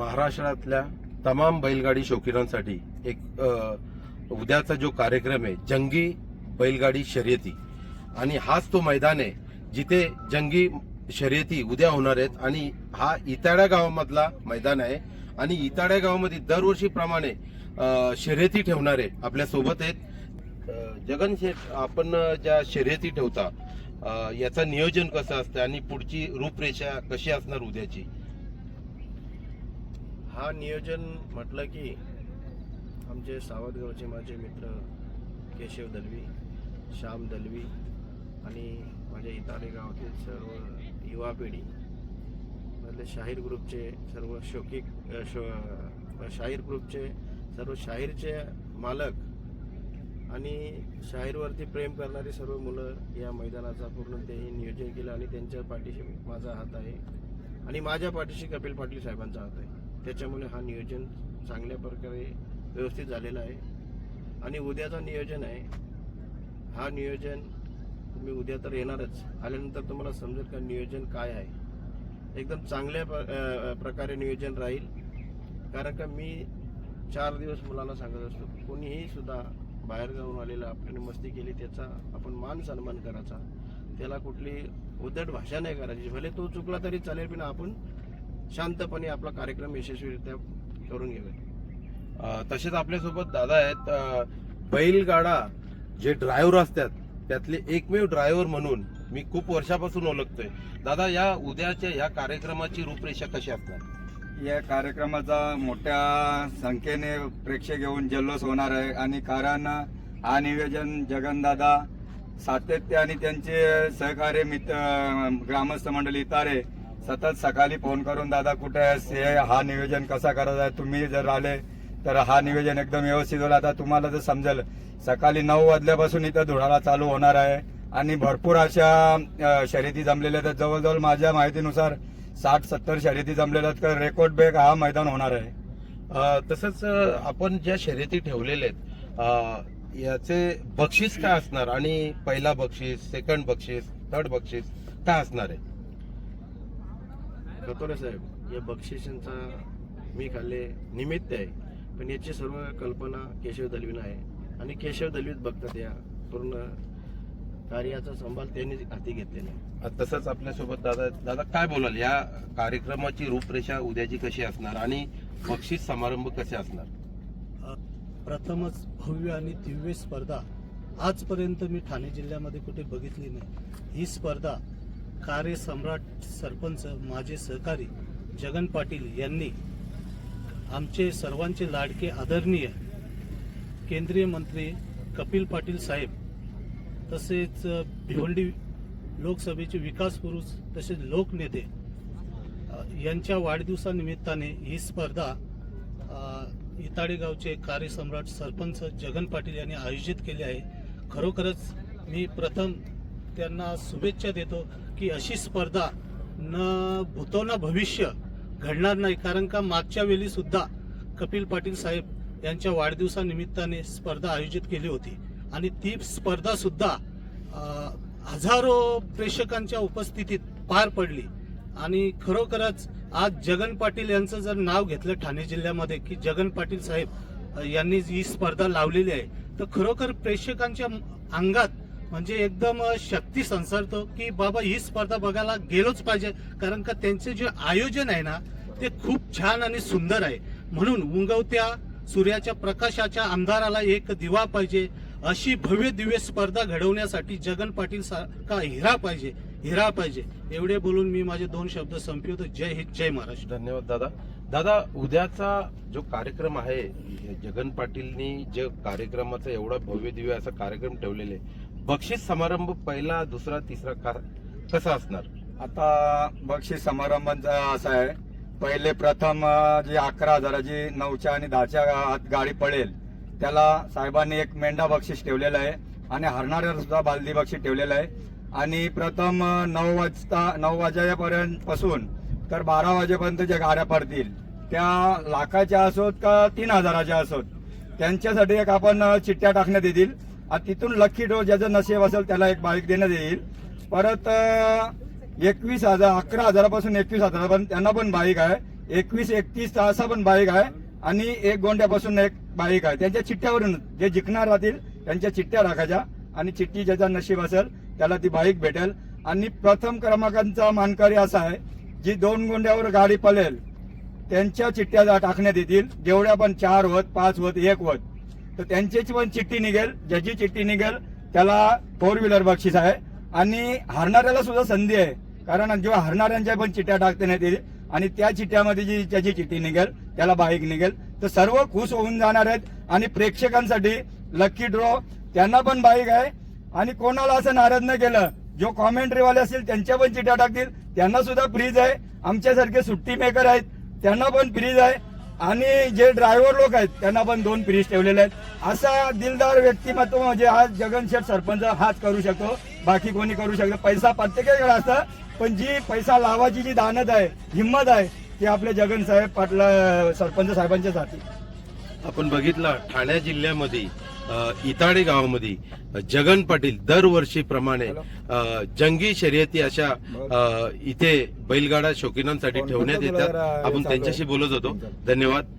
महाराष्ट्रातल्या तमाम बैलगाडी शौकीनांसाठी एक उद्याचा जो कार्यक्रम आहे जंगी बैलगाडी शर्यती. आणि हाच तो मैदान आहे जिथे जंगी शर्यती उद्या होणार आहेत आणि हा इताड्या गावामधला मैदान आहे. आणि इताड्या गावामध्ये दरवर्षीप्रमाणे शर्यती ठेवणारे आपल्यासोबत आहेत. जगन शेठ आपण ज्या शर्यती ठेवता याचं नियोजन कसं असतं आणि पुढची रूपरेषा कशी असणार उद्याची? हा नियोजन म्हटलं की आमचे सावधगावचे माझे मित्र केशव दलवी श्याम दलवी आणि माझ्या इतारे गावातील सर्व युवा पिढी मधले शाहीर ग्रुपचे सर्व शोकिक शो शाहीर ग्रुपचे सर्व शाहीरचे मालक आणि शाहीरवरती प्रेम करणारी सर्व मुलं या मैदानाचा पूर्ण त्यांनी नियोजन केलं आणि त्यांच्या पाठीशी माझा हात आहे आणि माझ्या पाठीशी कपिल पाटील साहेबांचा हात आहे. त्याच्यामुळे हा नियोजन चांगल्या प्रकारे व्यवस्थित झालेला आहे. आणि उद्याचं नियोजन आहे. हा नियोजन तुम्ही उद्या तर येणारच. आल्यानंतर तुम्हाला समजेल का नियोजन काय आहे. एकदम चांगल्या प्र- प्रकारे नियोजन राहील. कारण का मी चार दिवस मुलांना सांगत असतो कोणीही सुद्धा बाहेर जाऊन आलेला आपल्याने मस्ती केली त्याचा आपण मान सन्मान करायचा. त्याला कुठली उद्धट भाषा नाही करायची. भले तो चुकला तरी चालेल पण आपण शांतपणे आपला कार्यक्रम यशस्वीरित्या करून घेऊया. तसेच आपल्यासोबत दादा आहेत बैलगाडा जे ड्रायव्हर असतात त्यातले एकमेव ड्रायव्हर म्हणून मी खूप वर्षापासून ओळखतोय. दादा या उद्याच्या या कार्यक्रमाची रूपरेषा कशी असणार? या कार्यक्रमाचा मोठ्या संख्येने प्रेक्षक येऊन जल्लोष होणार आहे आणि कारण हा नियोजन जगनदादा सातत्य आणि त्यांचे सहकार्य मित्र ग्रामस्थ मंडळी तारे सतत सकाळी फोन करून दादा कुठे आहेस? हे हा नियोजन कसा करायचा आहे? तुम्ही जर आले तर हा नियोजन एकदम व्यवस्थित होईल. आता तुम्हाला जर समजेल सकाळी नऊ वाजल्यापासून इथं धुळाला चालू होणार आहे. आणि भरपूर अशा शर्यती जमलेल्या आहेत. जवळजवळ माझ्या माहितीनुसार साठ सत्तर शर्यती जमलेल्या आहेत. रेकॉर्ड ब्रेक हा मैदान होणार आहे. तसंच आपण ज्या शर्यती ठेवलेल्या आहेत याचे बक्षीस काय असणार? आणि पहिला बक्षीस सेकंड बक्षीस थर्ड बक्षीस काय असणार आहे? गतोरे साहेब या बक्षिसांचा मी खाल्ले निमित्त आहे. पण याची सर्व कल्पना केशव दलवीन आहे. आणि केशव दलवीत बघतात या पूर्ण कार्याचा संभाळ त्यांनी हाती घेतलेला आहे. तसंच आपल्यासोबत दादा. दादा काय बोलाल? या कार्यक्रमाची रूपरेषा उद्याची कशी असणार आणि बक्षीस समारंभ कसे असणार? प्रथमच भव्य आणि दिव्य स्पर्धा आजपर्यंत मी ठाणे जिल्ह्यामध्ये कुठे बघितली नाही. ही स्पर्धा कार्यसम्राट सरपंच माझे सहकारी जगन पाटील यांनी आमचे सर्वांचे लाडके आदरणीय केंद्रीय मंत्री कपिल पाटील साहेब तसेच भिवंडी लोकसभेचे विकास पुरुष तसेच लोकनेते यांच्या वाढदिवसानिमित्ताने ही स्पर्धा इताळेगावचे कार्यसम्राट सरपंच जगन पाटील यांनी आयोजित केली आहे. खरोखरच मी प्रथम त्यांना शुभेच्छा देतो की अशी स्पर्धा न भूतवना भविष्य घडणार नाही. कारण का मागच्या वेळी सुद्धा कपिल पाटील साहेब यांच्या वाढदिवसानिमित्ताने स्पर्धा आयोजित केली होती. आणि ती स्पर्धा सुद्धा हजारो प्रेक्षकांच्या उपस्थितीत पार पडली. आणि खरोखरच आज जगन पाटील यांचं जर नाव घेतलं ठाणे जिल्ह्यामध्ये की जगन पाटील साहेब यांनी ही स्पर्धा लावलेली आहे तर खरोखर प्रेक्षकांच्या अंगात म्हणजे एकदम शक्ती संसरतो की बाबा ही स्पर्धा बघायला गेलोच पाहिजे. कारण का त्यांचे जे आयोजन आहे ना ते खूप छान आणि सुंदर आहे. म्हणून उंगवत्या सूर्याच्या प्रकाशाच्या अंधाराला एक दिवा पाहिजे. अशी भव्य दिव्य स्पर्धा घडवण्यासाठी जगन पाटील सारखा हिरा पाहिजे हिरा पाहिजे. एवढे बोलून मी माझे दोन शब्द संपवतो. जय हिंद जय महाराष्ट्र. धन्यवाद दादा. दादा उद्याचा जो कार्यक्रम आहे जगन पाटीलनी जे कार्यक्रमाचा एवढा भव्य दिव्य असा कार्यक्रम ठेवलेले बक्षीस समारंभ पहिला दुसरा तिसरा का- कसा असणार? आता बक्षीस समारंभांचा असा आहे. पहिले प्रथम जे जी अकरा हजाराची नऊच्या आणि दहाच्या आत गाडी पडेल त्याला साहेबांनी एक मेंढा बक्षीस ठेवलेला आहे आणि हरणाऱ्याला सुद्धा बालदी बक्षीस ठेवलेलं आहे. आणि प्रथम नऊ वाजता नऊ वाजेपर्यंत पासून तर बारा वाजेपर्यंत ज्या गाड्या पडतील त्या लाखाच्या असोत का तीन हजाराच्या असोत त्यांच्यासाठी एक आपण चिठ्ठ्या टाकण्यात येतील. तिथून लक्की ड्रॉ ज्याचं नशीब असेल त्याला एक बाईक देण्यात येईल. परत एकवीस हजार अकरा हजारापासून एकवीस हजारापर्यंत त्यांना पण बाईक आहे. एकवीस एकतीस असा पण बाईक आहे. आणि एक गोंड्यापासून एक बाईक आहे. त्यांच्या चिठ्ठ्यावरून जे जिंकणार राहतील त्यांच्या चिठ्ठ्या राखायच्या. आणि चिठ्ठी ज्याचा नशीब असेल त्याला ती बाईक भेटेल. आणि प्रथम क्रमांकाचा मानकरी असा आहे जी दोन गोंड्यावर गाडी पळेल त्यांच्या चिठ्ठ्या टाकण्यात येतील. जेवढ्या पण चार होत पाच होत एक होत. तर त्यांच्याची पण चिठ्ठी निघेल ज्याची चिठ्ठी निघेल त्याला फोर व्हीलर बक्षीस आहे. आणि हरणाऱ्याला सुद्धा संधी आहे. कारण जेव्हा हरणाऱ्यांच्या पण चिठ्ठ्या नाही येतील आणि त्या चिठ्ठ्यामध्ये जी ज्याची चिठ्ठी निघेल त्याला बाईक निघेल. तर सर्व खुश होऊन जाणार आहेत आणि प्रेक्षकांसाठी लक्की ड्रॉ त्यांना पण बाईक आहे. आणि कोणाला असं नाराज नाही केलं जो कॉमेंट्रीवाले असतील त्यांच्या पण चिठ्ठ्या टाकतील. त्यांना सुद्धा फ्रीज आहे. आमच्यासारखे सुट्टी मेकर आहेत त्यांना पण फ्रीज आहे. आणि जे ड्रायव्हर लोक आहेत त्यांना पण दोन फ्रीज ठेवलेले आहेत. असा दिलदार व्यक्तिमत्व म्हणजे हा जगनशेठ सरपंच हाच करू शकतो बाकी कोणी करू शकतो पैसा प्रत्येकाकडे असतं पण जी पैसा लावायची जी दानत आहे हिंमत आहे ती आपले जगन साहेब पाटला सरपंच साहेबांच्या साठी आपण बघितलं ठाणे जिल्ह्यामध्ये इताडे गावामध्ये जगन पाटील दरवर्षीप्रमाणे जंगी शर्यती अशा इथे बैलगाडा शौकीनांसाठी ठेवण्यात येतात. आपण त्यांच्याशी बोलत होतो. धन्यवाद.